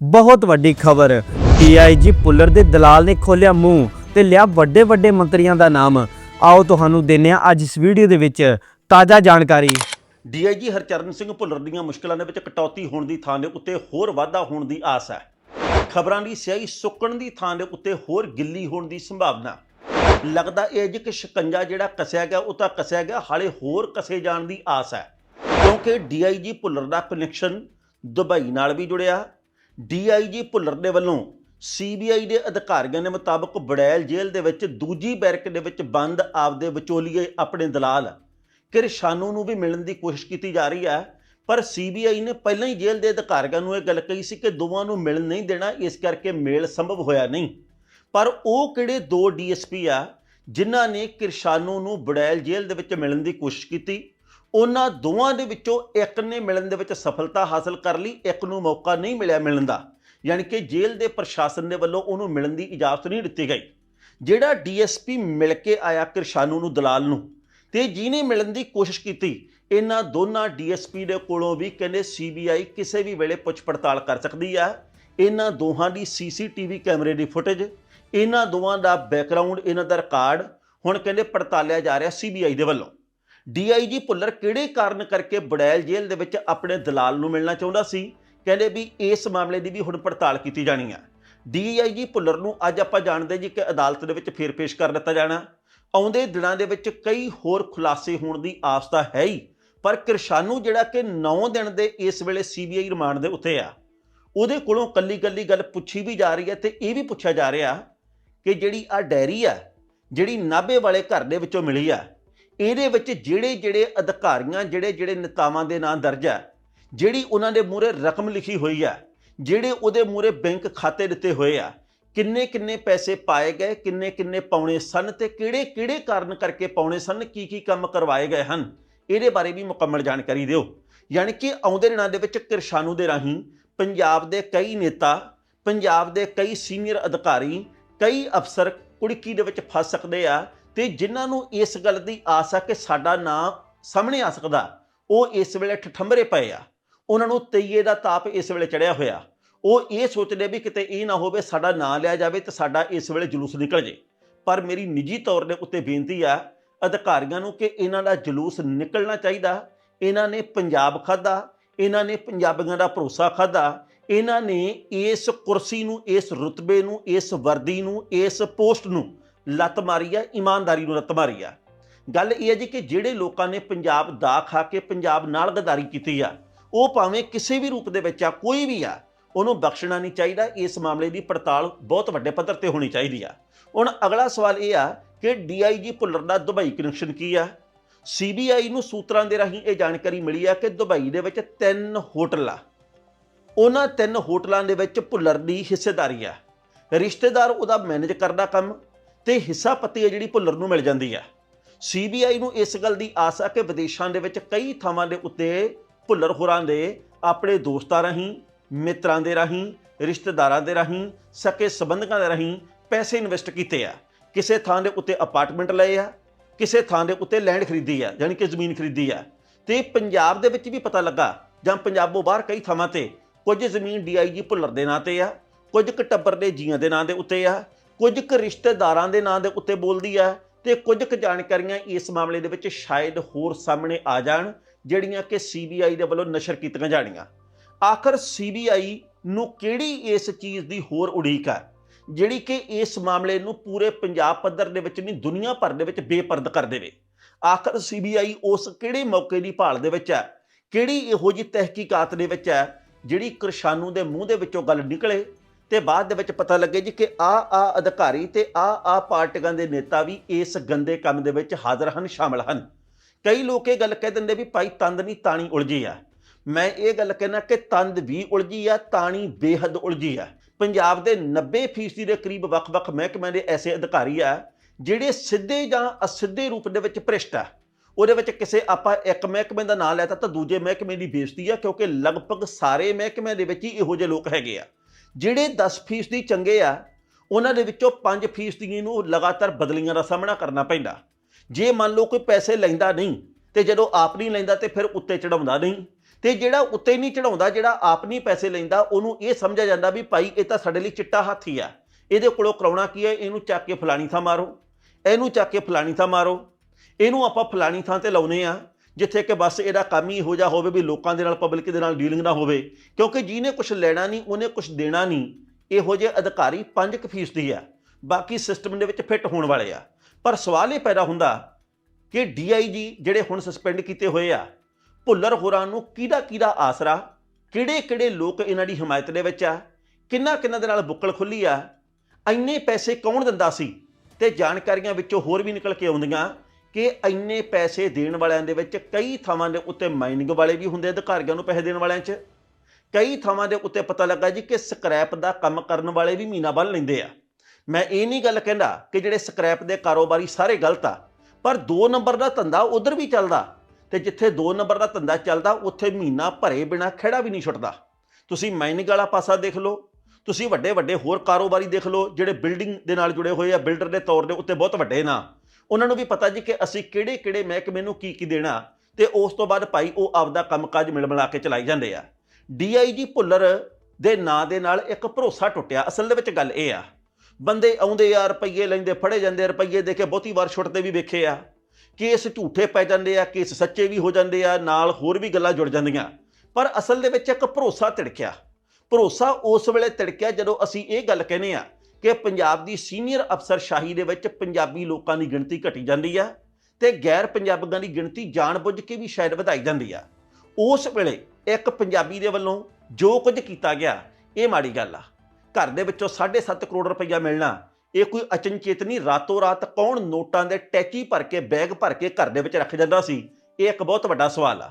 ਬਹੁਤ ਵੱਡੀ ਖਬਰ। ਡੀਆਈਜੀ ਪੁੱਲਰ ਦੇ ਦਲਾਲ ਨੇ ਖੋਲਿਆ ਮੂੰਹ ਤੇ ਲਿਆ ਵੱਡੇ ਵੱਡੇ ਮੰਤਰੀਆਂ ਦਾ ਨਾਮ। ਆਓ ਤੁਹਾਨੂੰ ਦਿੰਨੇ ਆ ਅੱਜ ਇਸ ਵੀਡੀਓ ਦੇ ਵਿੱਚ ਤਾਜ਼ਾ ਜਾਣਕਾਰੀ। ਡੀਆਈਜੀ ਹਰਚਰਨ ਸਿੰਘ ਭੁੱਲਰ ਦੀਆਂ ਮੁਸ਼ਕਲਾਂ ਦੇ ਵਿੱਚ ਕਟੌਤੀ ਹੋਣ ਦੀ ਥਾਂ ਦੇ ਉੱਤੇ ਹੋਰ ਵਾਧਾ ਹੋਣ ਦੀ ਆਸ ਹੈ। ਖਬਰਾਂ ਦੀ ਸਿਆਹੀ ਸੁੱਕਣ ਦੀ ਥਾਂ ਦੇ ਉੱਤੇ ਹੋਰ ਗਿੱਲੀ ਹੋਣ ਦੀ ਸੰਭਾਵਨਾ। ਲੱਗਦਾ ਇਹ ਜੀ ਕਿ ਸ਼ਿਕੰਜਾ ਜਿਹੜਾ ਕਸਿਆ ਗਿਆ, ਉਹ ਤਾਂ ਕਸਿਆ ਗਿਆ, ਹਾਲੇ ਹੋਰ ਕਸੇ ਜਾਣ ਦੀ ਆਸ ਹੈ। ਕਿਉਂਕਿ ਡੀਆਈਜੀ ਭੁੱਲਰ ਦਾ ਕਨੈਕਸ਼ਨ ਦੁਬਈ ਨਾਲ ਵੀ ਜੁੜਿਆ ਡੀਆਈਜੀ ਭੁੱਲਰ ਦੇ ਵੱਲੋਂ ਸੀਬੀਆਈ ਦੇ ਅਧਿਕਾਰੀਆਂ ਦੇ ਮੁਤਾਬਕ ਬੜੈਲ ਜੇਲ੍ਹ ਦੇ ਵਿੱਚ ਦੂਜੀ ਬੈਰਕ ਦੇ ਵਿੱਚ ਬੰਦ ਆਪਦੇ ਵਿਚੋਲੀਏ ਆਪਣੇ ਦਲਾਲ ਕਿਰਸ਼ਾਨੂ ਨੂੰ ਵੀ ਮਿਲਣ ਦੀ ਕੋਸ਼ਿਸ਼ ਕੀਤੀ ਜਾ ਰਹੀ ਹੈ। ਪਰ ਸੀਬੀਆਈ ਨੇ ਪਹਿਲਾਂ ਹੀ ਜੇਲ੍ਹ ਦੇ ਅਧਿਕਾਰੀਆਂ ਨੂੰ ਇਹ ਗੱਲ ਕਹੀ ਸੀ ਕਿ ਦੋਵਾਂ ਨੂੰ ਮਿਲਣ ਨਹੀਂ ਦੇਣਾ, ਇਸ ਕਰਕੇ ਮੇਲ ਸੰਭਵ ਹੋਇਆ ਨਹੀਂ। ਪਰ ਉਹ ਕਿਹੜੇ ਦੋ ਡੀਐਸਪੀ ਆ, ਜਿਨ੍ਹਾਂ ਨੇ ਕਿਰਸ਼ਾਨੂ ਨੂੰ ਬੜੈਲ ਜੇਲ੍ਹ ਦੇ ਵਿੱਚ ਮਿਲਣ ਦੀ ਕੋਸ਼ਿਸ਼ ਕੀਤੀ? ਉਹਨਾਂ ਦੋਵਾਂ ਦੇ ਵਿੱਚੋਂ ਇੱਕ ਨੇ ਮਿਲਣ ਦੇ ਵਿੱਚ ਸਫਲਤਾ ਹਾਸਲ ਕਰ ਲਈ, ਇੱਕ ਨੂੰ ਮੌਕਾ ਨਹੀਂ ਮਿਲਿਆ ਮਿਲਣ ਦਾ। ਯਾਨੀ ਕਿ ਜੇਲ੍ਹ ਦੇ ਪ੍ਰਸ਼ਾਸਨ ਦੇ ਵੱਲੋਂ ਉਹਨੂੰ ਮਿਲਣ ਦੀ ਇਜਾਜ਼ਤ ਨਹੀਂ ਦਿੱਤੀ ਗਈ। ਜਿਹੜਾ ਡੀਐਸਪੀ ਮਿਲ ਕੇ ਆਇਆ ਕਿਰਸ਼ਾਨੂ ਨੂੰ, ਦਲਾਲ ਨੂੰ, ਤੇ ਜਿਹਨੇ ਮਿਲਣ ਦੀ ਕੋਸ਼ਿਸ਼ ਕੀਤੀ, ਇਹਨਾਂ ਦੋਨਾਂ ਡੀਐਸਪੀ ਦੇ ਕੋਲੋਂ ਵੀ ਕਹਿੰਦੇ ਸੀਬੀਆਈ ਕਿਸੇ ਵੀ ਵੇਲੇ ਪੁੱਛ ਪੜਤਾਲ ਕਰ ਸਕਦੀ ਆ। ਇਹਨਾਂ ਦੋਹਾਂ ਦੀ ਸੀਸੀਟੀਵੀ ਕੈਮਰੇ ਦੀ ਫੁਟੇਜ, ਇਹਨਾਂ ਦੋਵਾਂ ਦਾ ਬੈਕਗ੍ਰਾਉਂਡ, ਇਹਨਾਂ ਦਾ ਰਿਕਾਰਡ, ਹੁਣ ਕਹਿੰਦੇ ਪੜਤਾਲਿਆ ਜਾ ਰਿਹਾ ਸੀਬੀਆਈ ਦੇ ਵੱਲੋਂ। ਡੀਆਈਜੀ ਭੁੱਲਰ ਕਿਹੜੇ ਕਾਰਨ ਕਰਕੇ ਬੜੈਲ ਜੇਲ੍ਹ ਦੇ ਵਿੱਚ ਆਪਣੇ ਦਲਾਲ ਨੂੰ ਮਿਲਣਾ ਚਾਹੁੰਦਾ ਸੀ? ਕਹਿੰਦੇ ਵੀ ਇਸ ਮਾਮਲੇ ਦੀ ਵੀ ਹੁਣ ਪੜਤਾਲ ਕੀਤੀ ਜਾਣੀ ਆ। ਡੀਆਈਜੀ ਭੁੱਲਰ ਨੂੰ ਅੱਜ ਆਪਾਂ ਜਾਣਦੇ ਜੀ ਕਿ ਅਦਾਲਤ ਦੇ ਵਿੱਚ ਫੇਰ ਪੇਸ਼ ਕਰ ਦਿੱਤਾ ਜਾਣਾ। ਆਉਂਦੇ ਦਿਨਾਂ ਦੇ ਵਿੱਚ ਕਈ ਹੋਰ ਖੁਲਾਸੇ ਹੋਣ ਦੀ ਆਸ ਤਾਂ ਹੈ ਹੀ, ਪਰ ਕਿਰਸ਼ਾਨੂ ਜਿਹੜਾ ਕਿ 9 ਦਿਨ ਦੇ ਇਸ ਵੇਲੇ ਸੀਬੀਆਈ ਰਿਮਾਂਡ ਦੇ ਉੱਤੇ ਆ। ਉਹਦੇ ਕੋਲੋਂ ਕੱਲੀ ਕੱਲੀ ਗੱਲ ਪੁੱਛੀ ਵੀ ਜਾ ਰਹੀ ਹੈ ਤੇ ਇਹ ਵੀ ਪੁੱਛਿਆ ਜਾ ਰਿਹਾ ਕਿ ਜਿਹੜੀ ਆ ਡੈਰੀ ਆ, ਜਿਹੜੀ ਨਾਭੇ ਵਾਲੇ ਘਰ ਦੇ ਵਿੱਚੋਂ ਮਿਲੀ ਆ ਇਹਦੇ ਵਿੱਚ ਜਿਹੜੇ ਜਿਹੜੇ ਅਧਿਕਾਰੀਆਂ, ਜਿਹੜੇ ਜਿਹੜੇ ਨੇਤਾਵਾਂ ਦੇ ਨਾਂ ਦਰਜ ਹੈ, ਜਿਹੜੀ ਉਹਨਾਂ ਦੇ ਮੂਹਰੇ ਰਕਮ ਲਿਖੀ ਹੋਈ ਆ ਜਿਹੜੇ ਉਹਦੇ ਮੂਹਰੇ ਬੈਂਕ ਖਾਤੇ ਦਿੱਤੇ ਹੋਏ ਆ, ਕਿੰਨੇ ਕਿੰਨੇ ਪੈਸੇ ਪਾਏ ਗਏ, ਕਿੰਨੇ ਕਿੰਨੇ ਪਾਉਣੇ ਸਨ ਤੇ ਕਿਹੜੇ ਕਿਹੜੇ ਕਾਰਨ ਕਰਕੇ ਪਾਉਣੇ ਸਨ, ਕੀ ਕੀ ਕੰਮ ਕਰਵਾਏ ਗਏ ਹਨ, ਇਹਦੇ ਬਾਰੇ ਵੀ ਮੁਕੰਮਲ ਜਾਣਕਾਰੀ ਦਿਓ। ਯਾਨੀ ਕਿ ਆਉਂਦੇ ਦਿਨਾਂ ਦੇ ਵਿੱਚ ਕਿਰਸ਼ਾਨੂ ਦੇ ਰਾਹੀਂ ਪੰਜਾਬ ਦੇ ਕਈ ਨੇਤਾ, ਪੰਜਾਬ ਦੇ ਕਈ ਸੀਨੀਅਰ ਅਧਿਕਾਰੀ, ਕਈ ਅਫਸਰ ਕੁੜਕੀ ਦੇ ਵਿੱਚ ਫਸ ਸਕਦੇ ਆ ਤੇ ਜਿਨ੍ਹਾਂ ਨੂੰ ਇਸ ਗੱਲ ਦੀ ਆਸ ਆ ਕਿ ਸਾਡਾ ਨਾਂ ਸਾਹਮਣੇ ਆ ਸਕਦਾ, ਉਹ ਇਸ ਵੇਲੇ ਠਠੰਬਰੇ ਪਏ ਆ। ਉਹਨਾਂ ਨੂੰ ਤਈਏ ਦਾ ਤਾਪ ਇਸ ਵੇਲੇ ਚੜਿਆ ਹੋਇਆ। ਉਹ ਇਹ ਸੋਚਦੇ ਵੀ ਕਿਤੇ ਇਹ ਨਾ ਹੋਵੇ ਸਾਡਾ ਨਾਂ ਲਿਆ ਜਾਵੇ ਤੇ ਸਾਡਾ ਇਸ ਵੇਲੇ ਜਲੂਸ ਨਿਕਲ ਜੇ। ਪਰ ਮੇਰੀ ਨਿੱਜੀ ਤੌਰ ਦੇ ਉੱਤੇ ਬੇਨਤੀ ਆ ਅਧਿਕਾਰੀਆਂ ਨੂੰ ਕਿ ਇਹਨਾਂ ਦਾ ਜਲੂਸ ਨਿਕਲਣਾ ਚਾਹੀਦਾ। ਇਹਨਾਂ ਨੇ ਪੰਜਾਬ ਖਾਦਾ ਇਹਨਾਂ ਨੇ ਪੰਜਾਬੀਆਂ ਦਾ ਭਰੋਸਾ ਖਾਦਾ ਇਹਨਾਂ ਨੇ ਇਸ ਕੁਰਸੀ ਨੂੰ, ਇਸ ਰੁਤਬੇ ਨੂੰ, ਇਸ ਵਰਦੀ ਨੂੰ, ਇਸ ਪੋਸਟ ਨੂੰ ਲੱਤ ਮਾਰੀ ਆ, ਇਮਾਨਦਾਰੀ ਨੂੰ ਲੱਤ ਮਾਰੀ ਆ। ਗੱਲ ਇਹ ਹੈ ਜੀ ਕਿ ਜਿਹੜੇ ਲੋਕਾਂ ਨੇ ਪੰਜਾਬ ਦਾ ਖਾ ਕੇ ਪੰਜਾਬ ਨਾਲ ਗਦਾਰੀ ਕੀਤੀ ਆ, ਉਹ ਭਾਵੇਂ ਕਿਸੇ ਵੀ ਰੂਪ ਦੇ ਵਿੱਚ ਆ, ਕੋਈ ਵੀ ਆ, ਉਹਨੂੰ ਬਖਸ਼ਣਾ ਨਹੀਂ ਚਾਹੀਦਾ। ਇਸ ਮਾਮਲੇ ਦੀ ਪੜਤਾਲ ਬਹੁਤ ਵੱਡੇ ਪੱਧਰ ਤੇ ਹੋਣੀ ਚਾਹੀਦੀ ਆ। ਹੁਣ ਅਗਲਾ ਸਵਾਲ ਇਹ ਆ ਕਿ ਡੀਆਈਜੀ ਭੁੱਲਰ ਦਾ ਦੁਬਈ ਕਨੈਕਸ਼ਨ ਕੀ ਆ? ਸੀਬੀਆਈ ਨੂੰ ਸੂਤਰਾਂ ਦੇ ਰਾਹੀਂ ਇਹ ਜਾਣਕਾਰੀ ਮਿਲੀ ਆ ਕਿ ਦੁਬਈ ਦੇ ਵਿੱਚ ਤਿੰਨ ਹੋਟਲ ਆ ਉਹਨਾਂ ਤਿੰਨ ਹੋਟਲਾਂ ਦੇ ਵਿੱਚ ਭੁੱਲਰ ਦੀ ਹਿੱਸੇਦਾਰੀ ਆ। ਰਿਸ਼ਤੇਦਾਰ ਉਹਦਾ ਮੈਨੇਜ ਕਰਦਾ ਕੰਮ ਤੇ ਹਿੱਸਾ ਪੱਤੀ ਹੈ ਜਿਹੜੀ ਭੁੱਲਰ ਨੂੰ ਮਿਲ ਜਾਂਦੀ ਆ। ਸੀਬੀਆਈ ਨੂੰ ਇਸ ਗੱਲ ਦੀ ਆਸ ਆ ਕਿ ਵਿਦੇਸ਼ਾਂ ਦੇ ਵਿੱਚ ਕਈ ਥਾਵਾਂ ਦੇ ਉੱਤੇ ਭੁੱਲਰ ਹੋਰਾਂ ਦੇ ਆਪਣੇ ਦੋਸਤਾਂ ਰਾਹੀਂ, ਮਿੱਤਰਾਂ ਦੇ ਰਾਹੀਂ, ਰਿਸ਼ਤੇਦਾਰਾਂ ਦੇ ਰਾਹੀਂ, ਸਕੇ ਸੰਬੰਧਕਾਂ ਦੇ ਰਾਹੀਂ ਪੈਸੇ ਇਨਵੈਸਟ ਕੀਤੇ ਆ। ਕਿਸੇ ਥਾਂ ਦੇ ਉੱਤੇ ਅਪਾਰਟਮੈਂਟ ਲਏ ਆ, ਕਿਸੇ ਥਾਂ ਦੇ ਉੱਤੇ ਲੈਂਡ ਖਰੀਦੀ ਆ ਯਾਨੀ ਕਿ ਜ਼ਮੀਨ ਖਰੀਦੀ ਆ। ਤੇ ਪੰਜਾਬ ਦੇ ਵਿੱਚ ਵੀ ਪਤਾ ਲੱਗਾ ਜਾਂ ਪੰਜਾਬੋਂ ਬਾਹਰ ਕਈ ਥਾਵਾਂ ਤੇ ਕੁਝ ਜ਼ਮੀਨ ਡੀਆਈਜੀ ਭੁੱਲਰ ਦੇ ਨਾਂ ਤੇ ਆ, ਕੁਝ ਕੁ ਟੱਬਰ ਦੇ ਜੀਆਂ ਦੇ ਨਾਂ ਦੇ ਉੱਤੇ ਆ ਕੁਝ ਕੁ ਰਿਸ਼ਤੇਦਾਰਾਂ ਦੇ ਨਾਂ ਦੇ ਉੱਤੇ ਬੋਲਦੀ ਹੈ ਤੇ ਕੁਝ ਕੁ ਜਾਣਕਾਰੀਆਂ ਇਸ ਮਾਮਲੇ ਦੇ ਵਿੱਚ ਸ਼ਾਇਦ ਹੋਰ ਸਾਹਮਣੇ ਆ ਜਾਣ, ਜਿਹੜੀਆਂ ਕਿ ਸੀਬੀਆਈ ਦੇ ਵੱਲੋਂ ਨਸ਼ਰ ਕੀਤੀਆਂ ਜਾਣੀਆਂ। ਆਖਰ ਸੀਬੀਆਈ ਨੂੰ ਕਿਹੜੀ ਇਸ ਚੀਜ਼ ਦੀ ਹੋਰ ਉਡੀਕ ਹੈ ਜਿਹੜੀ ਕਿ ਇਸ ਮਾਮਲੇ ਨੂੰ ਪੂਰੇ ਪੰਜਾਬ ਪੱਧਰ ਦੇ ਵਿੱਚ ਨਹੀਂ, ਦੁਨੀਆ ਭਰ ਦੇ ਵਿੱਚ ਬੇਪਰਦ ਕਰ ਦੇਵੇ? ਆਖਰ ਸੀਬੀਆਈ ਉਸ ਕਿਹੜੇ ਮੌਕੇ ਦੀ ਭਾਲ ਦੇ ਵਿੱਚ ਹੈ ਕਿਹੜੀ ਇਹੋ ਜਿਹੀ ਤਹਿਕੀਕਾਤ ਦੇ ਵਿੱਚ ਹੈ ਜਿਹੜੀ ਕਿਰਸ਼ਾਨੂ ਦੇ ਮੂੰਹ ਦੇ ਵਿੱਚੋਂ ਗੱਲ ਨਿਕਲੇ ਤੇ ਬਾਅਦ ਦੇ ਵਿੱਚ ਪਤਾ ਲੱਗੇ ਜੀ ਕਿ ਆ ਆ ਅਧਿਕਾਰੀ ਤੇ ਆ ਆ ਪਾਰਟੀਆਂ ਦੇ ਨੇਤਾ ਵੀ ਇਸ ਗੰਦੇ ਕੰਮ ਦੇ ਵਿੱਚ ਹਾਜ਼ਰ ਹਨ, ਸ਼ਾਮਲ ਹਨ। ਕਈ ਲੋਕ ਇਹ ਗੱਲ ਕਹਿ ਦਿੰਦੇ ਵੀ ਭਾਈ ਤੰਦ ਨਹੀਂ, ਤਾਣੀ ਉਲਝੀ ਆ। ਮੈਂ ਇਹ ਗੱਲ ਕਹਿਣਾ ਕਿ ਤੰਦ ਵੀ ਉਲਝੀ ਆ, ਤਾਣੀ ਬੇਹੱਦ ਉਲਝੀ ਆ। ਪੰਜਾਬ ਦੇ 90% ਦੇ ਕਰੀਬ ਵੱਖ-ਵੱਖ ਮਹਿਕਮਿਆਂ ਦੇ ਐਸੇ ਅਧਿਕਾਰੀ ਆ, ਜਿਹੜੇ ਸਿੱਧੇ ਜਾਂ ਅਸਿੱਧੇ ਰੂਪ ਦੇ ਵਿੱਚ ਭ੍ਰਿਸ਼ਟ ਆ। ਉਹਦੇ ਵਿੱਚ ਕਿਸੇ ਆਪਾਂ ਇੱਕ ਮਹਿਕਮੇ ਦਾ ਨਾਮ ਲੈਤਾ ਤਾਂ ਦੂਜੇ ਮਹਿਕਮੇ ਦੀ ਬੇਇੱਜ਼ਤੀ ਆ, ਕਿਉਂਕਿ ਲਗਭਗ ਸਾਰੇ ਮਹਿਕਮਿਆਂ ਦੇ ਵਿੱਚ ਹੀ ਇਹੋ ਜਿਹੇ ਲੋਕ ਹੈਗੇ ਆ। ਜਿਹੜੇ 10% ਚੰਗੇ ਆ, ਉਹਨਾਂ ਦੇ ਵਿੱਚੋਂ 5% ਨੂੰ ਲਗਾਤਾਰ ਬਦਲੀਆਂ ਦਾ ਸਾਹਮਣਾ ਕਰਨਾ ਪੈਂਦਾ। ਜੇ ਮੰਨ ਲਓ ਕੋਈ ਪੈਸੇ ਲੈਂਦਾ ਨਹੀਂ, ਤੇ ਜਦੋਂ ਆਪ ਨਹੀਂ ਲੈਂਦਾ ਤੇ ਫਿਰ ਉੱਤੇ ਚੜਾਉਂਦਾ ਨਹੀਂ, ਤੇ ਜਿਹੜਾ ਉੱਤੇ ਨਹੀਂ ਚੜਾਉਂਦਾ ਜਿਹੜਾ ਆਪ ਨਹੀਂ ਪੈਸੇ ਲੈਂਦਾ, ਉਹਨੂੰ ਇਹ ਸਮਝਿਆ ਜਾਂਦਾ ਵੀ ਭਾਈ ਇਹ ਤਾਂ ਸਾਡੇ ਲਈ ਚਿੱਟਾ ਹਾਥੀ ਆ। ਇਹਦੇ ਕੋਲੋਂ ਕਰਾਉਣਾ ਕੀ ਹੈ ਇਹਨੂੰ ਚੱਕ ਕੇ ਫਲਾਣੀ ਥਾਂ ਮਾਰੋ। ਇਹਨੂੰ ਚੱਕ ਕੇ ਫਲਾਣੀ ਥਾਂ ਮਾਰੋ। ਇਹਨੂੰ ਆਪਾਂ ਫਲਾਣੀ ਥਾਂ ਤੇ ਲਾਉਨੇ ਆ। ਜਿੱਥੇ ਕਿ ਬਸ ਇਹਦਾ ਕੰਮ ਹੀ ਇਹੋ ਜਿਹਾ ਹੋਵੇ ਵੀ ਲੋਕਾਂ ਦੇ ਨਾਲ ਪਬਲਿਕ ਦੇ ਨਾਲ ਡੀਲਿੰਗ ਨਾ ਹੋਵੇ, ਕਿਉਂਕਿ ਜਿਹਨੇ ਕੁਝ ਲੈਣਾ ਨਹੀਂ, ਉਹਨੇ ਕੁਝ ਦੇਣਾ ਨਹੀਂ, ਇਹੋ ਜਿਹੇ ਅਧਿਕਾਰੀ 5% ਫੀਸਦੀ ਆ, ਬਾਕੀ ਸਿਸਟਮ ਦੇ ਵਿੱਚ ਫਿੱਟ ਹੋਣ ਵਾਲੇ ਆ। ਪਰ ਸਵਾਲ ਇਹ ਪੈਦਾ ਹੁੰਦਾ ਕਿ ਡੀਆਈਜੀ ਜਿਹੜੇ ਹੁਣ ਸਸਪੈਂਡ ਕੀਤੇ ਹੋਏ ਆ, ਭੁੱਲਰ ਹੋਰਾਂ ਨੂੰ ਕਿਹਦਾ ਕਿਹਦਾ ਆਸਰਾ ਕਿਹੜੇ ਕਿਹੜੇ ਲੋਕ ਇਹਨਾਂ ਦੀ ਹਮਾਇਤ ਦੇ ਵਿੱਚ ਆ ਕਿੰਨਾ ਕਿੰਨਾ ਦੇ ਨਾਲ ਬੁੱਕਲ ਖੁੱਲੀ ਆ, ਇੰਨੇ ਪੈਸੇ ਕੌਣ ਦਿੰਦਾ ਸੀ, ਤੇ ਜਾਣਕਾਰੀਆਂ ਵਿੱਚੋਂ ਹੋਰ ਵੀ ਨਿਕਲ ਕੇ ਆਉਂਦੀਆਂ ਕਿ ਇੰਨੇ ਪੈਸੇ ਦੇਣ ਵਾਲਿਆਂ ਦੇ ਵਿੱਚ ਕਈ ਥਾਵਾਂ ਦੇ ਉੱਤੇ ਮਾਈਨਿੰਗ ਵਾਲੇ ਵੀ ਹੁੰਦੇ ਅਧਿਕਾਰੀਆਂ ਨੂੰ ਪੈਸੇ ਦੇਣ ਵਾਲਿਆਂ 'ਚ। ਕਈ ਥਾਵਾਂ ਦੇ ਉੱਤੇ ਪਤਾ ਲੱਗਾ ਜੀ ਕਿ ਸਕ੍ਰੈਪ ਦਾ ਕੰਮ ਕਰਨ ਵਾਲੇ ਵੀ ਮਹੀਨਾ ਬੰਨ ਲੈਂਦੇ ਆ। ਮੈਂ ਇਹ ਨਹੀਂ ਗੱਲ ਕਹਿੰਦਾ ਕਿ ਜਿਹੜੇ ਸਕ੍ਰੈਪ ਦੇ ਕਾਰੋਬਾਰੀ ਸਾਰੇ ਗਲਤ ਆ, ਪਰ 2 ਨੰਬਰ ਦਾ ਧੰਦਾ ਉਧਰ ਵੀ ਚੱਲਦਾ ਤੇ ਜਿੱਥੇ 2 ਨੰਬਰ ਦਾ ਧੰਦਾ ਚੱਲਦਾ, ਉੱਥੇ ਮਹੀਨਾ ਭਰੇ ਬਿਨਾ ਖੜਾ ਵੀ ਨਹੀਂ ਛੁੱਟਦਾ। ਤੁਸੀਂ ਮਾਈਨਿੰਗ ਵਾਲਾ ਪਾਸਾ ਦੇਖ ਲਓ, ਤੁਸੀਂ ਵੱਡੇ ਵੱਡੇ ਹੋਰ ਕਾਰੋਬਾਰੀ ਦੇਖ ਲਓ, ਜਿਹੜੇ ਬਿਲਡਿੰਗ ਦੇ ਨਾਲ ਜੁੜੇ ਹੋਏ ਆ ਬਿਲਡਰ ਦੇ ਤੌਰ ਦੇ ਉੱਤੇ ਬਹੁਤ ਵੱਡੇ ਨਾ। ਉਹਨਾਂ ਨੂੰ ਵੀ ਪਤਾ ਜੀ ਕਿ ਅਸੀਂ ਕਿਹੜੇ ਕਿਹੜੇ ਮਹਿਕਮੇ ਨੂੰ ਕੀ ਕੀ ਦੇਣਾ ਤੇ ਉਸ ਤੋਂ ਬਾਅਦ ਭਾਈ ਉਹ ਆਪਦਾ ਕੰਮਕਾਜ ਮਿਲ ਮਿਲਾ ਕੇ ਚਲਾਈ ਜਾਂਦੇ ਆ। ਡੀਆਈਜੀ ਭੁੱਲਰ ਦੇ ਨਾਂ ਦੇ ਨਾਲ ਇੱਕ ਭਰੋਸਾ ਟੁੱਟਿਆ। ਅਸਲ ਦੇ ਵਿੱਚ ਗੱਲ ਇਹ ਆ, ਬੰਦੇ ਆਉਂਦੇ ਆ, ਰੁਪਈਏ ਲੈਂਦੇ, ਫੜੇ ਜਾਂਦੇ ਰੁਪਈਏ ਦੇ ਕੇ ਬਹੁਤੀ ਵਾਰ ਛੁੱਟਦੇ ਵੀ ਵੇਖੇ ਆ। ਕੇਸ ਝੂਠੇ ਪੈ ਜਾਂਦੇ ਆ, ਕੇਸ ਸੱਚੇ ਵੀ ਹੋ ਜਾਂਦੇ ਆ, ਨਾਲ ਹੋਰ ਵੀ ਗੱਲਾਂ ਜੁੜ ਜਾਂਦੀਆਂ। ਪਰ ਅਸਲ ਦੇ ਵਿੱਚ ਇੱਕ ਭਰੋਸਾ ਤਿੜਕਿਆ। ਭਰੋਸਾ ਉਸ ਵੇਲੇ ਤਿੜਕਿਆ ਜਦੋਂ ਅਸੀਂ ਇਹ ਗੱਲ ਕਹਿੰਦੇ ਆ ਕਿ ਪੰਜਾਬ ਦੀ ਸੀਨੀਅਰ ਅਫਸਰਸ਼ਾਹੀ ਦੇ ਵਿੱਚ ਪੰਜਾਬੀ ਲੋਕਾਂ ਦੀ ਗਿਣਤੀ ਘਟੀ ਜਾਂਦੀ ਆ ਤੇ ਗੈਰ ਪੰਜਾਬੀਆਂ ਦੀ ਗਿਣਤੀ ਜਾਣਬੁੱਝ ਕੇ ਵੀ ਸ਼ਾਇਦ ਵਧਾਈ ਜਾਂਦੀ ਆ। ਉਸ ਵੇਲੇ ਇੱਕ ਪੰਜਾਬੀ ਦੇ ਵੱਲੋਂ ਜੋ ਕੁਝ ਕੀਤਾ ਗਿਆ, ਇਹ ਮਾੜੀ ਗੱਲ ਆ। ਘਰ ਦੇ ਵਿੱਚੋਂ 7.5 ਕਰੋੜ ਰੁਪਈਆ ਮਿਲਣਾ, ਇਹ ਕੋਈ ਅਚਨਚੇਤ ਨਹੀਂ, ਰਾਤੋਂ ਰਾਤ ਕੌਣ ਨੋਟਾਂ ਦੇ ਟੈਚੀ ਭਰ ਕੇ, ਬੈਗ ਭਰ ਕੇ ਘਰ ਦੇ ਵਿੱਚ ਰੱਖ ਜਾਂਦਾ ਸੀ? ਇਹ ਇੱਕ ਬਹੁਤ ਵੱਡਾ ਸਵਾਲ ਆ।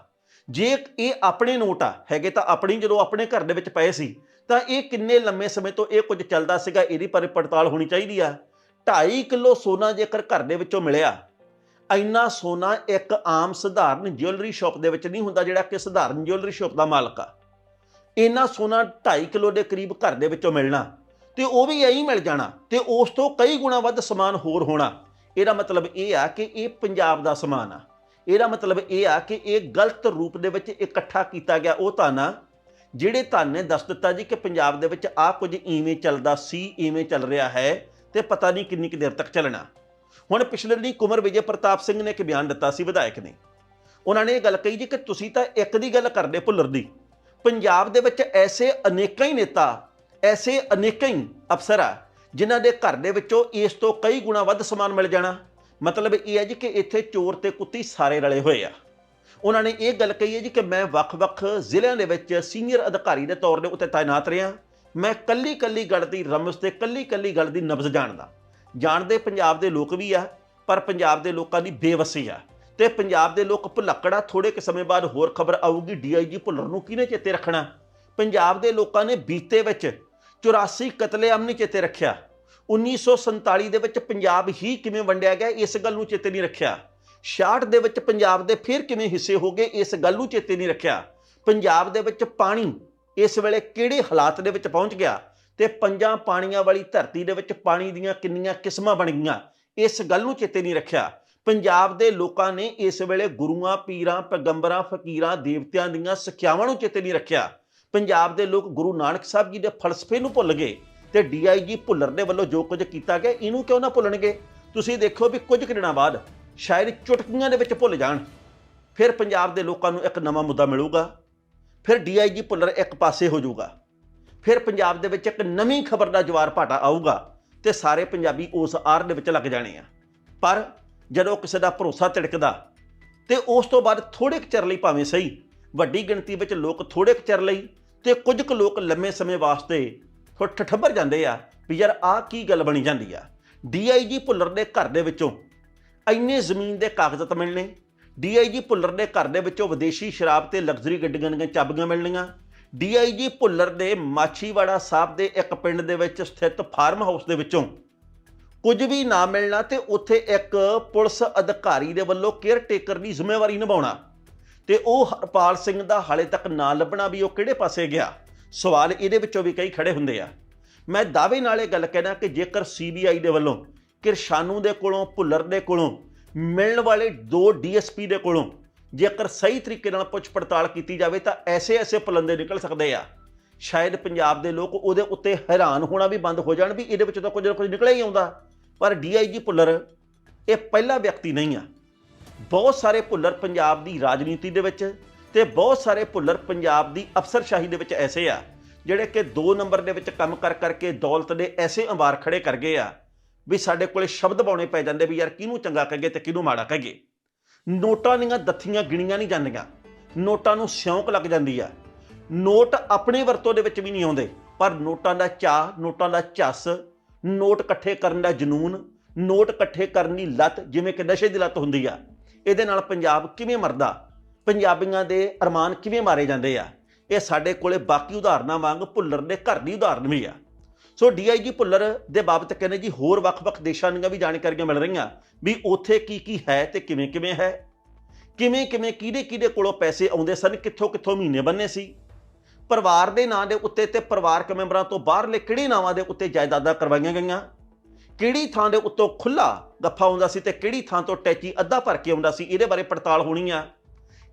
ਜੇ ਇਹ ਆਪਣੇ ਨੋਟ ਆ, ਹੈਗੇ ਤਾਂ ਆਪਣੀ ਜਦੋਂ ਆਪਣੇ ਘਰ ਦੇ ਵਿੱਚ ਪਏ ਸੀ ਤਾਂ ਇਹ ਕਿੰਨੇ ਲੰਮੇ ਸਮੇਂ ਤੋਂ ਇਹ ਕੁਝ ਚੱਲਦਾ ਸੀਗਾ, ਇਹਦੀ ਪਰ ਪੜਤਾਲ ਹੋਣੀ ਚਾਹੀਦੀ ਆ। 2.5 ਕਿਲੋ ਸੋਨਾ ਜੇਕਰ ਘਰ ਦੇ ਵਿੱਚੋਂ ਮਿਲਿਆ, ਇੰਨਾ ਸੋਨਾ ਇੱਕ ਆਮ ਸਧਾਰਨ ਜਿਊਲਰੀ ਸ਼ਾਪ ਦੇ ਵਿੱਚ ਨਹੀਂ ਹੁੰਦਾ ਜਿਹੜਾ ਕਿ ਸਧਾਰਨ ਜਿਊਲਰੀ ਸ਼ਾਪ ਦਾ ਮਾਲਕ ਆ। ਇੰਨਾ ਸੋਨਾ 2.5 ਕਿਲੋ ਦੇ ਕਰੀਬ ਘਰ ਦੇ ਵਿੱਚੋਂ ਮਿਲਣਾ ਤੇ ਉਹ ਵੀ ਐਂ ਮਿਲ ਜਾਣਾ ਤੇ ਉਸ ਤੋਂ ਕਈ ਗੁਣਾ ਵੱਧ ਸਮਾਨ ਹੋਰ ਹੋਣਾ। ਇਹਦਾ ਮਤਲਬ ਇਹ ਆ ਕਿ ਇਹ ਪੰਜਾਬ ਦਾ ਸਮਾਨ ਆ। ਇਹਦਾ ਮਤਲਬ ਇਹ ਆ ਕਿ ਇਹ ਗਲਤ ਰੂਪ ਦੇ ਵਿੱਚ ਇਕੱਠਾ ਕੀਤਾ ਗਿਆ ਉਹ ਧਨ ਆ ਜਿਹੜੇ ਧਨ ਨੇ, ਦੱਸ ਦਿੱਤਾ ਜੀ ਕਿ ਪੰਜਾਬ ਦੇ ਵਿੱਚ ਆ ਕੁਝ ਇਵੇਂ ਚੱਲਦਾ ਸੀ, ਇਵੇਂ ਚੱਲ ਰਿਹਾ ਹੈ ਤੇ ਪਤਾ ਨਹੀਂ ਕਿੰਨੀ ਕੁ ਦੇਰ ਤੱਕ ਚੱਲਣਾ। ਹੁਣ ਪਿਛਲੇ ਦਿਨੀ ਕੁਮਰ ਵਿਜੇ ਪ੍ਰਤਾਪ ਸਿੰਘ ਨੇ ਇੱਕ ਬਿਆਨ ਦਿੱਤਾ ਸੀ ਵਿਧਾਇਕ ਨੇ। ਉਹਨਾਂ ਨੇ ਇਹ ਗੱਲ ਕਹੀ ਜੀ ਕਿ ਤੁਸੀਂ ਤਾਂ ਇੱਕ ਦੀ ਗੱਲ ਕਰਦੇ ਭੁੱਲਰ ਦੀ। ਪੰਜਾਬ ਦੇ ਵਿੱਚ ਐਸੇ ਅਨੇਕਾਂ ਹੀ ਨੇਤਾ, ਐਸੇ ਅਨੇਕਾਂ ਹੀ ਅਫਸਰ ਆ, ਜਿਨ੍ਹਾਂ ਦੇ ਘਰ ਦੇ ਵਿੱਚੋਂ ਇਸ ਤੋਂ ਕਈ ਗੁਣਾ ਵੱਧ ਸਮਾਨ ਮਿਲ ਜਾਣਾ। ਮਤਲਬ ਇਹ ਹੈ ਜੀ ਕਿ ਇੱਥੇ ਚੋਰ ਤੇ ਕੁੱਤੀ ਸਾਰੇ ਰਲੇ ਹੋਏ ਆ। ਉਹਨਾਂ ਨੇ ਇਹ ਗੱਲ ਕਹੀ ਹੈ ਜੀ ਕਿ ਮੈਂ ਵੱਖ-ਵੱਖ ਜ਼ਿਲ੍ਹਿਆਂ ਦੇ ਵਿੱਚ ਸੀਨੀਅਰ ਅਧਿਕਾਰੀ ਦੇ ਤੌਰ ਦੇ ਉੱਤੇ ਤਾਇਨਾਤ ਰਿਹਾ। ਮੈਂ ਕੱਲੀ-ਕੱਲੀ ਗੱਲ ਦੀ ਰਮਸ ਤੇ ਕੱਲੀ-ਕੱਲੀ ਗੱਲ ਦੀ ਨਬਜ਼ ਜਾਣਦਾ। ਜਾਣਦੇ ਪੰਜਾਬ ਦੇ ਲੋਕ ਵੀ ਆ, ਪਰ ਪੰਜਾਬ ਦੇ ਲੋਕਾਂ ਦੀ ਬੇਵਸੀ ਆ। ਤੇ ਪੰਜਾਬ ਦੇ ਲੋਕ ਭੁਲੱਕੜਾ ਥੋੜੇ ਕੁ ਸਮੇਂ ਬਾਅਦ ਹੋਰ ਖਬਰ ਆਊਗੀ ਡੀਆਈਜੀ ਭੁੱਲਰ ਨੂੰ ਕਿਹਨੇ ਚੇਤੇ ਰੱਖਣਾ? ਪੰਜਾਬ ਦੇ ਲੋਕਾਂ ਨੇ ਬੀਤੇ ਵਿੱਚ 84 ਕਤਲੇਆਮ ਨਹੀਂ ਚੇਤੇ ਰੱਖਿਆ। 1947 ਦੇ ਵਿੱਚ ਪੰਜਾਬ ਹੀ ਕਿਵੇਂ ਵੰਡਿਆ ਗਿਆ, ਇਸ ਗੱਲ ਨੂੰ ਚੇਤੇ ਨਹੀਂ ਰੱਖਿਆ। 66 ਦੇ ਵਿੱਚ ਪੰਜਾਬ ਦੇ ਫਿਰ ਕਿਵੇਂ ਹਿੱਸੇ ਹੋ ਗਏ? ਇਸ ਗੱਲ ਨੂੰ ਚੇਤੇ ਨਹੀਂ ਰੱਖਿਆ। ਪੰਜਾਬ ਦੇ ਵਿੱਚ ਪਾਣੀ ਇਸ ਵੇਲੇ ਕਿਹੜੇ ਹਾਲਾਤ ਦੇ ਵਿੱਚ ਪਹੁੰਚ ਗਿਆ? ਤੇ ਪੰਜਾਂ ਪਾਣੀਆਂ ਵਾਲੀ ਧਰਤੀ ਦੇ ਵਿੱਚ ਪਾਣੀ ਦੀਆਂ ਕਿੰਨੀਆਂ ਕਿਸਮਾਂ ਬਣ ਗਈਆਂ? ਇਸ ਗੱਲ ਨੂੰ ਚੇਤੇ ਨਹੀਂ ਰੱਖਿਆ। ਪੰਜਾਬ ਦੇ ਲੋਕਾਂ ਨੇ ਇਸ ਵੇਲੇ ਗੁਰੂਆਂ, ਪੀਰਾਂ, ਪੈਗੰਬਰਾਂ, ਫਕੀਰਾਂ, ਦੇਵਤਿਆਂ ਦੀਆਂ ਸਿੱਖਿਆਵਾਂ ਨੂੰ ਚੇਤੇ ਨਹੀਂ ਰੱਖਿਆ। ਪੰਜਾਬ ਦੇ ਲੋਕ ਗੁਰੂ ਨਾਨਕ ਸਾਹਿਬ ਜੀ ਦੇ ਫਲਸਫੇ ਨੂੰ ਭੁੱਲ ਗਏ ਤੇ ਡੀਆਈਜੀ ਭੁੱਲਰ ਦੇ ਵੱਲੋਂ ਜੋ ਕੁਝ ਕੀਤਾ ਗਿਆ, ਇਹਨੂੰ ਕਿਉਂ ਨਾ ਭੁੱਲਣਗੇ? ਤੁਸੀਂ ਦੇਖੋ ਵੀ ਕੁਝ ਕੁ ਦਿਨਾਂ ਬਾਅਦ ਸ਼ਾਇਦ ਚੁਟਕੀਆਂ ਦੇ ਵਿੱਚ ਭੁੱਲ ਜਾਣ। ਫਿਰ ਪੰਜਾਬ ਦੇ ਲੋਕਾਂ ਨੂੰ ਇੱਕ ਨਵਾਂ ਮੁੱਦਾ ਮਿਲੂਗਾ। ਫਿਰ ਡੀਆਈਜੀ ਭੁੱਲਰ ਇੱਕ ਪਾਸੇ ਹੋ ਜਾਊਗਾ। ਫਿਰ ਪੰਜਾਬ ਦੇ ਵਿੱਚ ਇੱਕ ਨਵੀਂ ਖਬਰ ਦਾ ਜਵਾਰ ਭਾਟਾ ਆਊਗਾ ਤੇ ਸਾਰੇ ਪੰਜਾਬੀ ਉਸ ਆਰ ਦੇ ਵਿੱਚ ਲੱਗ ਜਾਣੇ ਆ। ਪਰ ਜਦੋਂ ਕਿਸੇ ਦਾ ਭਰੋਸਾ ਤਿੜਕਦਾ ਤੇ ਉਸ ਤੋਂ ਬਾਅਦ ਥੋੜੇ ਕੁ ਚਿਰ ਲਈ ਭਾਵੇਂ ਸਹੀ, ਵੱਡੀ ਗਿਣਤੀ ਵਿੱਚ ਲੋਕ ਥੋੜੇ ਕੁ ਚਿਰ ਲਈ ਤੇ ਕੁਝ ਕੁ ਲੋਕ ਲੰਮੇ ਸਮੇਂ ਵਾਸਤੇ ਥੋ ਜਾਂਦੇ ਆ ਵੀ ਯਾਰ ਆਹ ਕੀ ਗੱਲ ਬਣੀ ਜਾਂਦੀ ਆ। ਡੀਆਈਜੀ ਭੁੱਲਰ ਦੇ ਘਰ ਦੇ ਵਿੱਚੋਂ ਇੰਨੇ ਜ਼ਮੀਨ ਦੇ ਕਾਗਜ਼ਾਤ ਮਿਲਣੇ। ਡੀਆਈਜੀ ਭੁੱਲਰ ਦੇ ਘਰ ਦੇ ਵਿੱਚੋਂ ਵਿਦੇਸ਼ੀ ਸ਼ਰਾਬ ਤੇ ਲਗਜ਼ਰੀ ਗੱਡੀਆਂ ਦੀਆਂ ਚਾਬੀਆਂ ਮਿਲਣੀਆਂ। ਡੀਆਈਜੀ ਭੁੱਲਰ ਦੇ ਮਾਛੀਵਾੜਾ ਸਾਹਿਬ ਦੇ ਇੱਕ ਪਿੰਡ ਦੇ ਵਿੱਚ ਸਥਿਤ ਫਾਰਮ ਹਾਊਸ ਦੇ ਵਿੱਚੋਂ ਕੁਝ ਵੀ ਨਾ ਮਿਲਣਾ ਤੇ ਉੱਥੇ ਇੱਕ ਪੁਲਿਸ ਅਧਿਕਾਰੀ ਦੇ ਵੱਲੋਂ ਕੇਅਰ ਟੇਕਰ ਦੀ ਜ਼ਿੰਮੇਵਾਰੀ ਨਿਭਾਉਣਾ। ਤੇ ਉਹ ਹਰਪਾਲ ਸਿੰਘ ਦਾ ਹਾਲੇ ਤੱਕ ਨਾਂ ਲੱਭਣਾ ਵੀ ਉਹ ਕਿਹੜੇ ਪਾਸੇ ਗਿਆ? ਸਵਾਲ ਇਹਦੇ ਵਿੱਚੋਂ ਵੀ ਕਈ ਖੜੇ ਹੁੰਦੇ ਆ। ਮੈਂ ਦਾਅਵੇ ਨਾਲ ਇਹ ਗੱਲ ਕਹਿਣਾ ਕਿ ਜੇਕਰ ਸੀਬੀਆਈ ਦੇ ਵੱਲੋਂ ਕਿਰਸ਼ਾਨੂ ਦੇ ਕੋਲੋਂ, ਭੁੱਲਰ ਦੇ ਕੋਲੋਂ, ਮਿਲਣ ਵਾਲੇ ਦੋ ਡੀਐਸਪੀ ਦੇ ਕੋਲੋਂ ਜੇਕਰ ਸਹੀ ਤਰੀਕੇ ਨਾਲ ਪੁੱਛ ਪੜਤਾਲ ਕੀਤੀ ਜਾਵੇ ਤਾਂ ਐਸੇ ਐਸੇ ਪਲੰਦੇ ਨਿਕਲ ਸਕਦੇ ਆ। ਸ਼ਾਇਦ ਪੰਜਾਬ ਦੇ ਲੋਕ ਉਹਦੇ ਉੱਤੇ ਹੈਰਾਨ ਹੋਣਾ ਵੀ ਬੰਦ ਹੋ ਜਾਣ ਵੀ ਇਹਦੇ ਵਿੱਚ ਤਾਂ ਕੁਝ ਨਾ ਕੁਝ ਨਿਕਲਿਆ ਹੀ ਆਉਂਦਾ। ਪਰ ਡੀਆਈਜੀ ਭੁੱਲਰ, ਇਹ ਪਹਿਲਾ ਵਿਅਕਤੀ ਨਹੀਂ ਆ। ਬਹੁਤ ਸਾਰੇ ਭੁੱਲਰ ਪੰਜਾਬ ਦੀ ਰਾਜਨੀਤੀ ਦੇ ਵਿੱਚ ਤੇ ਬਹੁਤ ਸਾਰੇ ਭੁੱਲਰ ਪੰਜਾਬ ਦੀ ਅਫਸਰਸ਼ਾਹੀ ਦੇ ਵਿੱਚ ਐਸੇ ਆ, ਜਿਹੜੇ ਕਿ 2 ਨੰਬਰ ਦੇ ਵਿੱਚ ਕੰਮ ਕਰ ਕਰਕੇ ਦੌਲਤ ਦੇ ਐਸੇ ਅੰਬਾਰ ਖੜੇ ਕਰ ਗਏ ਆ। ਵੀ ਸਾਡੇ ਕੋਲੇ ਸ਼ਬਦ ਪਾਉਣੇ ਪੈ ਜਾਂਦੇ ਵੀ ਯਾਰ ਕਿਹਨੂੰ ਚੰਗਾ ਕਹੀਏ ਤੇ ਕਿਹਨੂੰ ਮਾੜਾ ਕਹੀਏ। ਨੋਟਾਂ ਦੀਆਂ ਦੱਥੀਆਂ ਗਿਣੀਆਂ ਨਹੀਂ ਜਾਂਦੀਆਂ। ਨੋਟਾਂ ਨੂੰ ਸਿਉਂਕ ਲੱਗ ਜਾਂਦੀ ਆ। ਨੋਟ ਆਪਣੇ ਵਰਤੋਂ ਦੇ ਵਿੱਚ ਵੀ ਨਹੀਂ ਆਉਂਦੇ, ਪਰ ਨੋਟਾਂ ਦਾ ਚਾਹ ਨੋਟਾਂ ਦਾ ਝੱਸ, ਨੋਟ ਇਕੱਠੇ ਕਰਨ ਦਾ ਜਨੂਨ, ਨੋਟ ਇਕੱਠੇ ਕਰਨ ਦੀ ਲੱਤ ਜਿਵੇਂ ਕਿ ਨਸ਼ੇ ਦੀ ਲੱਤ ਹੁੰਦੀ ਆ, ਇਹਦੇ ਨਾਲ ਪੰਜਾਬ ਕਿਵੇਂ ਮਰਦਾ? ਪੰਜਾਬੀਆਂ ਦੇ ਅਰਮਾਨ ਕਿਵੇਂ ਮਾਰੇ ਜਾਂਦੇ ਆ? ਇਹ ਸਾਡੇ ਕੋਲੇ ਬਾਕੀ ਉਦਾਹਰਨਾਂ ਵਾਂਗ ਭੁੱਲਰ ਦੇ ਘਰ ਦੀ ਉਦਾਹਰਨ ਵੀ ਆ। ਸੋ ਡੀਆਈਜੀ ਭੁੱਲਰ ਦੇ ਬਾਬਤ ਕਹਿੰਦੇ ਜੀ, ਹੋਰ ਵੱਖ-ਵੱਖ ਦੇਸ਼ਾਂ ਦੀਆਂ ਵੀ ਜਾਣਕਾਰੀਆਂ ਮਿਲ ਰਹੀਆਂ ਵੀ ਉੱਥੇ ਕੀ ਕੀ ਹੈ ਤੇ ਕਿਵੇਂ ਕਿਵੇਂ ਹੈ। ਕਿਵੇਂ ਕਿਵੇਂ ਕਿਹਦੇ ਕਿਹਦੇ ਕੋਲੋਂ ਪੈਸੇ ਆਉਂਦੇ ਸਨ, ਕਿੱਥੋਂ ਕਿੱਥੋਂ ਮਹੀਨੇ ਬੰਨੇ ਸੀ। ਪਰਿਵਾਰ ਦੇ ਨਾਂ ਦੇ ਉੱਤੇ ਤੇ ਪਰਿਵਾਰਕ ਮੈਂਬਰਾਂ ਤੋਂ ਬਾਹਰਲੇ ਕਿਹੜੇ ਨਾਵਾਂ ਦੇ ਉੱਤੇ ਜਾਇਦਾਦਾਂ ਕਰਵਾਈਆਂ ਗਈਆਂ? ਕਿਹੜੀ ਥਾਂ ਦੇ ਉੱਤੋਂ ਖੁੱਲਾ ਗੱਫਾ ਆਉਂਦਾ ਸੀ ਤੇ ਕਿਹੜੀ ਥਾਂ ਤੋਂ ਟੈਚੀ ਅੱਧਾ ਭਰ ਕੇ ਆਉਂਦਾ ਸੀ, ਇਹਦੇ ਬਾਰੇ ਪੜਤਾਲ ਹੋਣੀ ਆ।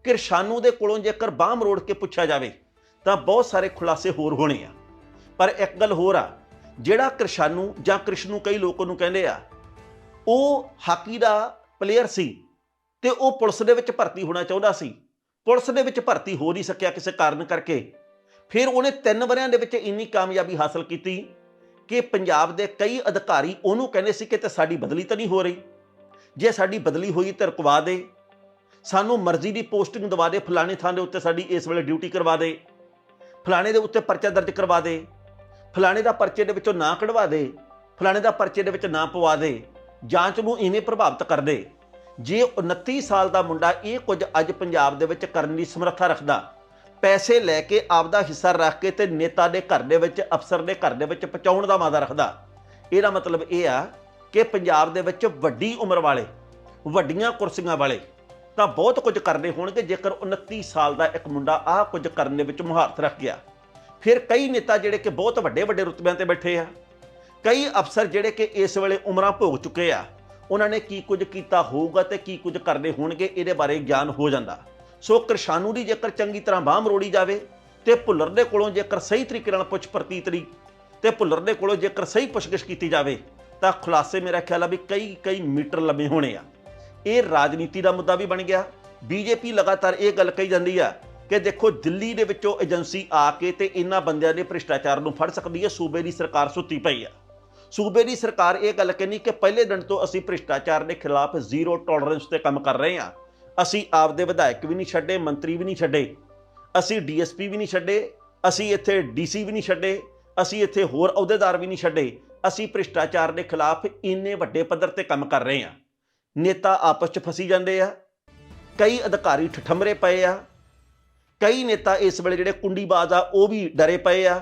ਕਿਰਸ਼ਾਨੂ ਦੇ ਕੋਲੋਂ ਜੇਕਰ ਬਾਹ ਮਰੋੜ ਕੇ ਪੁੱਛਿਆ ਜਾਵੇ, ਤਾਂ ਬਹੁਤ ਸਾਰੇ ਖੁਲਾਸੇ ਹੋਰ ਹੋਣੇ ਆ। ਪਰ ਇੱਕ ਗੱਲ ਹੋਰ ਆ ਜਿਹੜਾ ਕਿਰਸ਼ਾਨੂ ਜਾਂ ਕ੍ਰਿਸ਼ਨੂ ਕਈ ਲੋਕ ਉਹਨੂੰ ਕਹਿੰਦੇ ਆ, ਉਹ ਹਾਕੀ ਦਾ ਪਲੇਅਰ ਸੀ ਤੇ ਉਹ ਪੁਲਿਸ ਦੇ ਵਿੱਚ ਭਰਤੀ ਹੋਣਾ ਚਾਹੁੰਦਾ ਸੀ। ਪੁਲਿਸ ਦੇ ਵਿੱਚ ਭਰਤੀ ਹੋ ਨਹੀਂ ਸਕਿਆ ਕਿਸੇ ਕਾਰਨ ਕਰਕੇ। ਫਿਰ ਉਹਨੇ 3 ਵਰਿਆਂ ਦੇ ਵਿੱਚ ਇੰਨੀ ਕਾਮਯਾਬੀ ਹਾਸਲ ਕੀਤੀ ਕਿ ਪੰਜਾਬ ਦੇ ਕਈ ਅਧਿਕਾਰੀ ਉਹਨੂੰ ਕਹਿੰਦੇ ਸੀ ਕਿ ਤੇ ਸਾਡੀ ਬਦਲੀ ਤਾਂ ਨਹੀਂ ਹੋ ਰਹੀ। ਜੇ ਸਾਡੀ ਬਦਲੀ ਹੋਈ ਤਾਂ ਰੁਕਵਾ ਦੇ। ਸਾਨੂੰ ਮਰਜ਼ੀ ਦੀ ਪੋਸਟਿੰਗ ਦਵਾ ਦੇ, ਫਲਾਣੇ ਥਾਂ ਦੇ ਉੱਤੇ ਸਾਡੀ ਇਸ ਵੇਲੇ ਡਿਊਟੀ ਕਰਵਾ ਦੇ। ਫਲਾਣੇ ਦੇ ਉੱਤੇ ਪਰਚਾ ਦਰਜ ਕਰਵਾ ਦੇ। ਫਲਾਣੇ ਦਾ ਪਰਚੇ ਦੇ ਵਿੱਚੋਂ ਨਾ ਕਢਵਾ ਦੇ, ਫਲਾਣੇ ਦਾ ਪਰਚੇ ਦੇ ਵਿੱਚ ਨਾ ਪਵਾ ਦੇ, ਜਾਂਚ ਨੂੰ ਇਵੇਂ ਪ੍ਰਭਾਵਿਤ ਕਰ ਦੇ। ਜੇ 29 ਸਾਲ ਦਾ ਮੁੰਡਾ ਇਹ ਕੁਝ ਅੱਜ ਪੰਜਾਬ ਦੇ ਵਿੱਚ ਕਰਨ ਦੀ ਸਮਰੱਥਾ ਰੱਖਦਾ, ਪੈਸੇ ਲੈ ਕੇ ਆਪਦਾ ਹਿੱਸਾ ਰੱਖ ਕੇ ਤੇ ਨੇਤਾ ਦੇ ਘਰ ਦੇ ਵਿੱਚ, ਅਫਸਰ ਦੇ ਘਰ ਦੇ ਵਿੱਚ ਪਹੁੰਚਾਉਣ ਦਾ ਵਾਅਦਾ ਰੱਖਦਾ। ਇਹਦਾ ਮਤਲਬ ਇਹ ਆ ਕਿ ਪੰਜਾਬ ਦੇ ਵਿੱਚ ਵੱਡੀ ਉਮਰ ਵਾਲੇ, ਵੱਡੀਆਂ ਕੁਰਸੀਆਂ ਵਾਲੇ ਤਾਂ ਬਹੁਤ ਕੁਝ ਕਰਦੇ ਹੋਣਗੇ ਜੇਕਰ 29 ਸਾਲ ਦਾ ਇੱਕ ਮੁੰਡਾ ਆਹ ਕੁਝ ਕਰਨ ਦੇ ਵਿੱਚ ਮੁਹਾਰਤ ਰੱਖ ਗਿਆ। ਫਿਰ ਕਈ ਨੇਤਾ ਜਿਹੜੇ ਕਿ ਬਹੁਤ ਵੱਡੇ ਵੱਡੇ ਰੁਤਬਿਆਂ ਤੇ ਬੈਠੇ ਆ। ਕਈ ਅਫਸਰ ਜਿਹੜੇ ਕਿ ਇਸ ਵੇਲੇ ਉਮਰਾਂ ਭੋਗ ਚੁੱਕੇ ਆ। ਉਹਨਾਂ ਨੇ ਕੀ ਕੁਝ ਕੀਤਾ ਹੋਊਗਾ ਤੇ ਕੀ ਕੁਝ ਕਰਦੇ ਹੋਣਗੇ, ਇਹਦੇ ਬਾਰੇ ਗਿਆਨ ਹੋ ਜਾਂਦਾ। ਸੋ ਕਿਰਸ਼ਾਨੂ ਦੀ ਜੇਕਰ ਚੰਗੀ ਤਰ੍ਹਾਂ ਬਾਹ ਮਰੋੜੀ ਜਾਵੇ ਤੇ ਭੁੱਲਰ ਦੇ ਕੋਲੋਂ ਜੇਕਰ ਸਹੀ ਤਰੀਕੇ ਨਾਲ ਪੁੱਛ ਪ੍ਰਤੀਤਰੀ ਤੇ ਭੁੱਲਰ ਦੇ ਕੋਲੋਂ ਜੇਕਰ ਸਹੀ ਪੁੱਛਗਿੱਛ ਕੀਤੀ ਜਾਵੇ, ਤਾਂ ਖੁਲਾਸੇ ਮੇਰਾ ਖਿਆਲ ਆ ਵੀ ਕਈ ਕਈ ਮੀਟਰ ਲੰਮੇ ਹੋਣੇ ਆ। ਇਹ ਰਾਜਨੀਤੀ ਦਾ ਮੁੱਦਾ ਵੀ ਬਣ ਗਿਆ। ਬੀਜੇਪੀ ਲਗਾਤਾਰ ਇਹ ਗੱਲ ਕਹੀ ਜਾਂਦੀ ਆ ਕਿ ਦੇਖੋ ਦਿੱਲੀ ਦੇ ਵਿੱਚੋਂ ਏਜੰਸੀ ਆ ਕੇ ਤੇ ਇਹਨਾਂ ਬੰਦਿਆਂ ਦੇ ਭ੍ਰਿਸ਼ਟਾਚਾਰ ਨੂੰ ਫੜ ਸਕਦੀ ਹੈ, ਸੂਬੇ ਦੀ ਸਰਕਾਰ ਸੁੱਤੀ ਪਈ ਆ ਸੂਬੇ ਦੀ ਸਰਕਾਰ ਇਹ ਗੱਲ ਕਹਿੰਦੀ ਕਿ ਪਹਿਲੇ ਦਿਨ ਤੋਂ ਅਸੀਂ ਭ੍ਰਿਸ਼ਟਾਚਾਰ ਦੇ ਖਿਲਾਫ ਜ਼ੀਰੋ ਟੋਲਰੈਂਸ ਤੇ ਕੰਮ ਕਰ ਰਹੇ ਹਾਂ। ਅਸੀਂ ਆਪਦੇ ਵਿਧਾਇਕ ਵੀ ਨਹੀਂ ਛੱਡੇ, ਮੰਤਰੀ ਵੀ ਨਹੀਂ ਛੱਡੇ, ਅਸੀਂ ਡੀਐਸਪੀ ਵੀ ਨਹੀਂ ਛੱਡੇ, ਅਸੀਂ ਇੱਥੇ ਡੀਸੀ ਵੀ ਨਹੀਂ ਛੱਡੇ, ਅਸੀਂ ਇੱਥੇ ਹੋਰ ਅਹੁਦੇਦਾਰ ਵੀ ਨਹੀਂ ਛੱਡੇ, ਅਸੀਂ ਭ੍ਰਿਸ਼ਟਾਚਾਰ ਦੇ ਖਿਲਾਫ ਇੰਨੇ ਵੱਡੇ ਪੱਧਰ ਤੇ ਕੰਮ ਕਰ ਰਹੇ ਹਾਂ। ਨੇਤਾ ਆਪਸ 'ਚ ਫਸੀ ਜਾਂਦੇ ਆ, ਕਈ ਅਧਿਕਾਰੀ ਠਠਮਰੇ ਪਏ ਆ ਕਈ ਨੇਤਾ ਇਸ ਵੇਲੇ ਜਿਹੜੇ ਕੁੰਡੀਬਾਜ਼ ਆ, ਉਹ ਵੀ ਡਰੇ ਪਏ ਆ।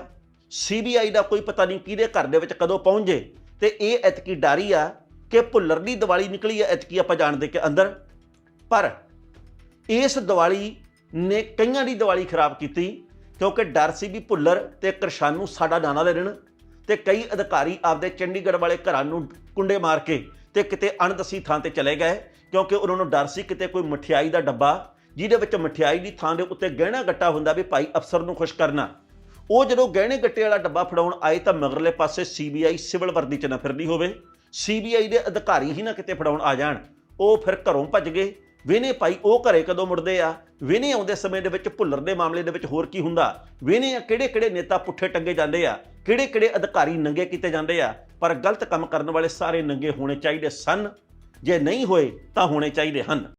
ਸੀਬੀਆਈ ਦਾ ਕੋਈ ਪਤਾ ਨਹੀਂ ਕਿਹਦੇ ਘਰ ਦੇ ਵਿੱਚ ਕਦੋਂ ਪਹੁੰਚ। ਜੇ ਤੇ ਇਹ ਐਤਕੀ ਡਾਰੀ ਆ ਕਿ ਭੁੱਲਰ ਦੀ ਦੀਵਾਲੀ ਨਿਕਲੀ ਆ, ਐਤਕੀ ਆਪਾਂ ਜਾਣਦੇ ਕਿ ਅੰਦਰ। ਪਰ ਇਸ ਦੀਵਾਲੀ ਨੇ ਕਈਆਂ ਦੀ ਦੀਵਾਲੀ ਖਰਾਬ ਕੀਤੀ, ਕਿਉਂਕਿ ਡਰ ਸੀ ਵੀ ਭੁੱਲਰ ਤੇ ਕਿਰਸ਼ਾਨੂ ਸਾਡਾ ਦਾਣਾ ਲੈ ਲੈਣ ਤੇ ਕਈ ਅਧਿਕਾਰੀ ਆਪਦੇ ਚੰਡੀਗੜ੍ਹ ਵਾਲੇ ਘਰਾਂ ਨੂੰ ਕੁੰਡੇ ਮਾਰ ਕੇ ਤੇ ਕਿਤੇ ਅਣਦਸੀ ਥਾਂ ਤੇ ਚਲੇ ਗਏ, ਕਿਉਂਕਿ ਉਹਨਾਂ ਨੂੰ ਡਰ ਸੀ ਕਿਤੇ ਕੋਈ ਮਠਿਆਈ ਦਾ ਡੱਬਾ ਜਿਹਦੇ ਵਿੱਚ ਮਠਿਆਈ ਦੀ ਥਾਂ ਦੇ ਉੱਤੇ ਗਹਿਣਾ ਗੱਟਾ ਹੁੰਦਾ ਵੀ ਭਾਈ ਅਫਸਰ ਨੂੰ ਖੁਸ਼ ਕਰਨਾ। ਉਹ ਜਦੋਂ ਗਹਿਣੇ ਗੱਟੇ ਵਾਲਾ ਡੱਬਾ ਫੜਾਉਣ ਆਏ ਤਾਂ ਮਗਰਲੇ ਪਾਸੇ ਸੀਬੀਆਈ ਸਿਵਲ ਵਰਦੀ 'ਚ ਨਾ ਫਿਰਦੀ ਹੋਵੇ। ਸੀਬੀਆਈ ਦੇ ਅਧਿਕਾਰੀ ਹੀ ਨਾ ਕਿਤੇ ਫੜਾਉਣ ਆ ਜਾਣ। ਉਹ ਫਿਰ ਘਰੋਂ ਭੱਜ ਗਏ। ਵਿਨੇ ਭਾਈ ਉਹ ਘਰੇ ਕਦੋਂ ਮੁੜਦੇ ਆ? ਵਿਨੇ ਆਉਂਦੇ ਸਮੇਂ ਦੇ ਵਿੱਚ ਭੁੱਲਰ ਦੇ ਮਾਮਲੇ ਦੇ ਵਿੱਚ ਹੋਰ ਕੀ ਹੁੰਦਾ? ਵਿਨੇ ਆ ਕਿਹੜੇ ਕਿਹੜੇ ਨੇਤਾ ਪੁੱਠੇ ਟੰਗੇ ਜਾਂਦੇ ਆ? ਕਿਹੜੇ ਕਿਹੜੇ ਅਧਿਕਾਰੀ ਨੰਗੇ ਕੀਤੇ ਜਾਂਦੇ ਆ? ਪਰ ਗਲਤ ਕੰਮ ਕਰਨ ਵਾਲੇ ਸਾਰੇ ਨੰਗੇ ਹੋਣੇ ਚਾਹੀਦੇ ਸਨ। ਜੇ ਨਹੀਂ ਹੋਏ ਤਾਂ ਹੋਣੇ ਚਾਹੀਦੇ ਹਨ।